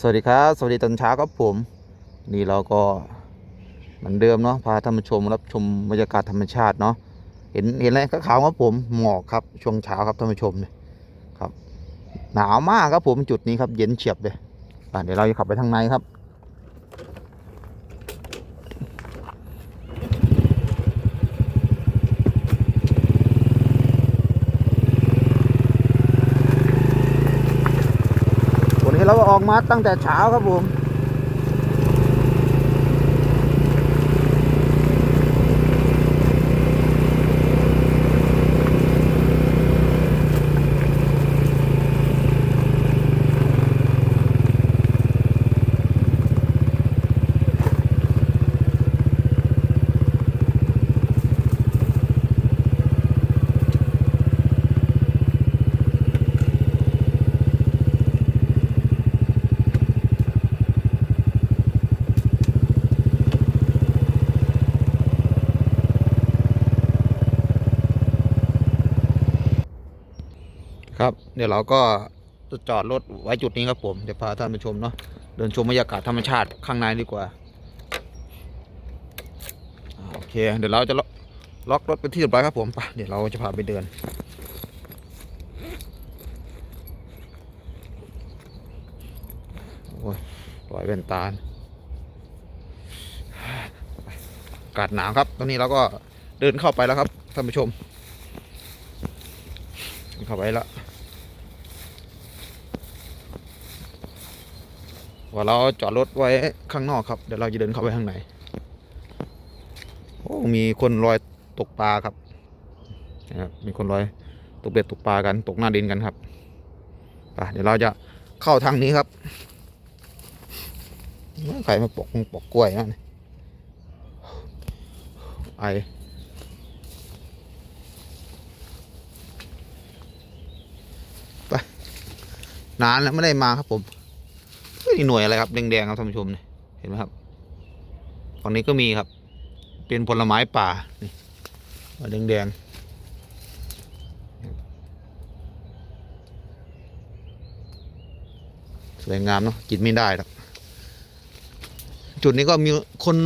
สวัสดีครับ สวัสดีตอนเช้าครับผม นี่เราก็เหมือนเดิมเนาะพาท่านผู้ชมรับชมบรรยากาศธรรมชาติเนาะเห็นเห็นอะไรก็ขาวครับผมหมอกครับช่วงเช้าครับท่านผู้ชมเนี่ยครับ หนาวมากครับผมจุดนี้ครับเย็นเฉียบเลยเดี๋ยวเราจะขับไปทางในครับ วันนี้เราก็ออก มาตั้งแต่เช้าครับผม ครับ เดี๋ยวเราก็จะจอดรถไว้จุดนี้ครับผมเดี๋ยวพาท่านผู้ชมเนาะเดินชมบรรยากาศธรรมชาติข้างในดีกว่าโอเค เดี๋ยวเราจะล็อกรถเป็นที่เรียบร้อยครับผมไปเดี๋ยวเราจะพาไปเดินโอ้ยลอยเป็นตาลอากาศหนาวครับ ตอนนี้เราก็เดินเข้าไปแล้วครับท่านผู้ชมเข้าไปแล้ว ว่าเราจอดรถไว้ข้างนอกครับ เดี๋ยวเราจะเดินเข้าไปข้างในโอ้มีคนลอยตกปลาครับนะครับ มีคนลอยตกเบ็ดตกปลากันตกหน้าดินกันครับไปเดี๋ยวเราจะเข้าทางนี้ครับใครมาปอกปอกกล้วยนะไอไปนานแล้วไม่ได้มาครับผม นี่หน่วยอะไรครับแดงๆครับท่านผู้ชมเนี่ยเห็นไหมครับฝั่งนี้ก็มีครับ เป็นผลไม้ป่านี่แดงๆสวยงามเนาะกินไม่ได้หรอกจุดนี้ก็มีคน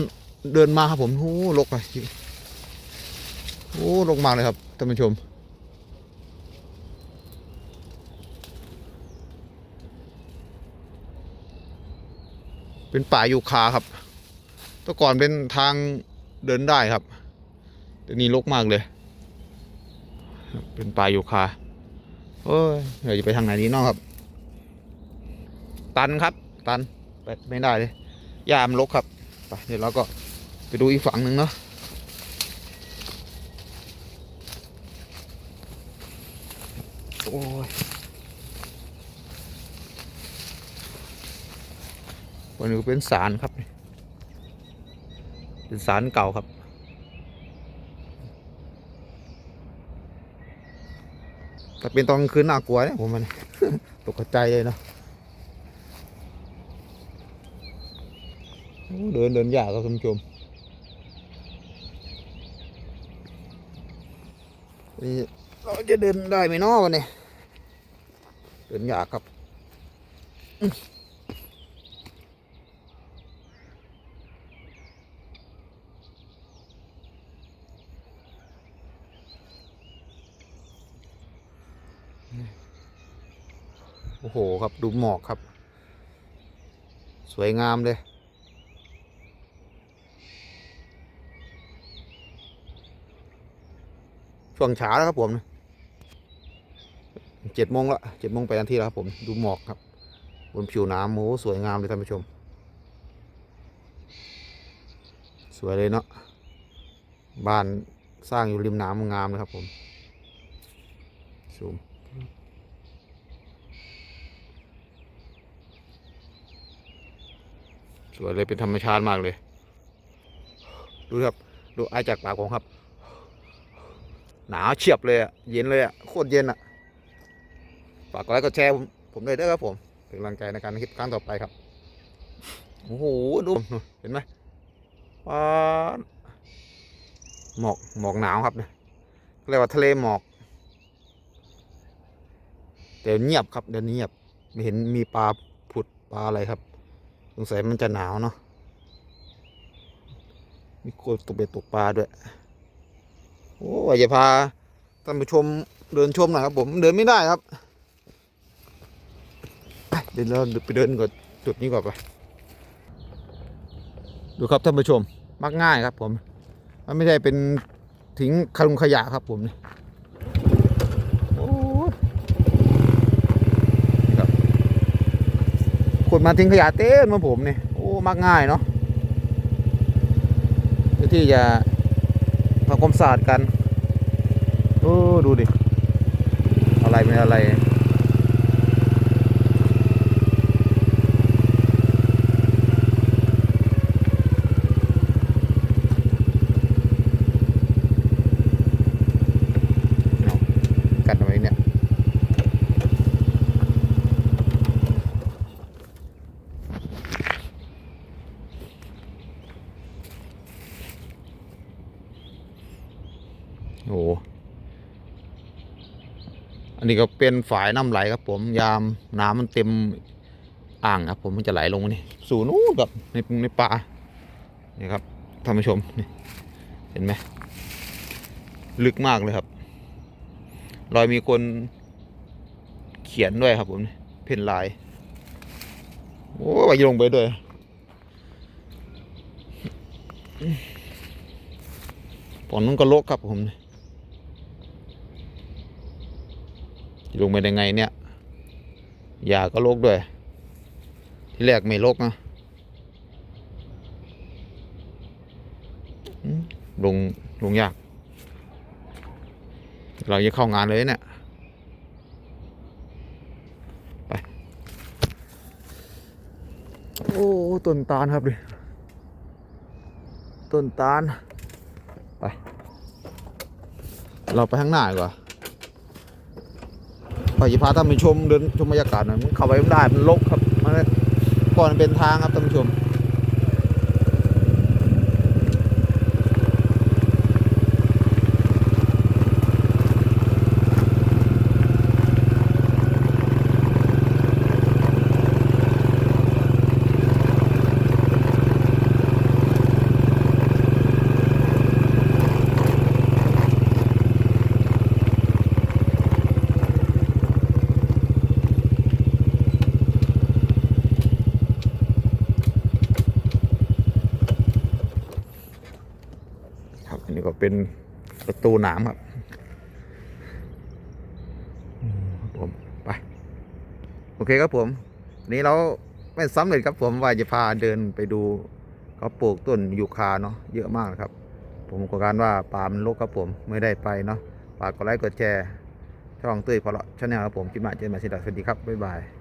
เดินมาครับผมโอ้ลกไปโอ้ลกมากเลยครับท่านผู้ชม เป็นป่ายูคาครับแต่ก่อนเป็นทางเดินได้ครับแต่นี่ลกมากเลย เป็นป่ายูคาเอ้ยเราจะไปทางไหนนี้น้องครับ ตันครับ ตันไปไม่ได้เลยยามรกครับไปเดี๋ยวเราก็ไปดูอีกฝั่งหนึ่งเนาะโอ้ย วันนี้เป็นสารครับ เป็นสารเก่าครับแต่เป็นตอนกลางคืนน่ากลัวเนี่ยผมมันตกใจเลยเนาะเดินเดินยากครับท่านผู้ชมนี่เราจะเดินได้ไหมเนาะวันนี้เดินยากครับ อ้โอ้โหครับดูหมอกครับ สวยงามเลยช่วงเช้าแล้วครับผมเจ็ดโมงละเจ็ดโมงไปนาทีแล้วครับผมดูหมอกครับ บนผิวน้ำโอ้โหสวยงามเลยท่านผู้ชม สวยเลยเนาะบ้านสร้างอยู่ริมน้ำงามเลยครับผมซูม สวยเลยเป็นธรรมชาติมากเลย ดูครับ ดูไอจากปากผมครับ หนาวเฉียบเลยอะเย็นเลยอะโคตรเย็นอะฝากกดไลค์กดแชร์ผมผมด้วยด้อครับผมเป็นกำลังใจในการคลิปครั้งต่อไปครับโอ้โหดูเห็นไหมว้าหมอกหมอกหนาวครับเนี่ยเรียกว่าทะเลหมอกแต่เงียบครับเดี๋ยวนี้เงียบไม่เห็นมีปลาผุดปลาอะไรครับ สงสัยมันจะหนาวเนาะมีคนตกเบ็ดตกปลาด้วย โอ้ยจะพาท่านผู้ชมเดินชมหน่อยครับผมเดินไม่ได้ครับเดินเราไปเดินก่อนจุดนี้ก่อนไปดูครับท่านผู้ชมมักง่ายครับผม มันไม่ได้เป็นทิ้งขลุงขยะครับผมนี่โอ้ยนี่ครับ คนมาทิ้งขยะเต็มมาผมนี่โอ้มักง่ายเนาะเพื่อที่จะทำความสะอาดกันโอ้ดูดิอะไรไม่อะไร กันเอาไว้เนี่ย โอ้โห อันนี้ก็เป็นฝายน้ำไหลครับ ผมยามน้ำมันเต็มอ่างครับ ผมมันจะไหลลงนี่สู่นู้นแบบในในป่านี่ครับท่านผู้ชมนี่เห็นไหมลึกมากเลยครับ รอยมีคนเขียนด้วยครับ ผมเพ่นลายโอ้ยลงไปด้วยปอนนู้นก็โลกครับผมจะ ลงไปได้ไงเนี่ยยาก็โลกด้วย ที่แรกไม่โลกนะอืมลงลงยาก เราจะเข้างานเลยเนี่ยไปโอ้ต้นตาลครับดิต้นตาลไป เราไปข้างหน้าดีกว่า ไปจะพาท่านไปชมเดินชมบรรยากาศหน่อยมันเข้าไปไม่ได้มันรกครับมันก่อนเป็นทางครับท่านผู้ชม เป็นประตูหนามครับผมไป โอเคครับผมนี้เราไม่สำเร็จครับผมว่าจะพาเดินไปดูเขาปลูกต้นยูคาเนาะเยอะมากครับ ผมก็การว่าป่ามันรกครับผมไม่ได้ไปเนาะฝากกดไลค์กดแชร์ช่องเต้ยพอละชาแนลครับผมคลิปหน้าเจอกันม่สิดาสวัสดีครับ บ๊ายบาย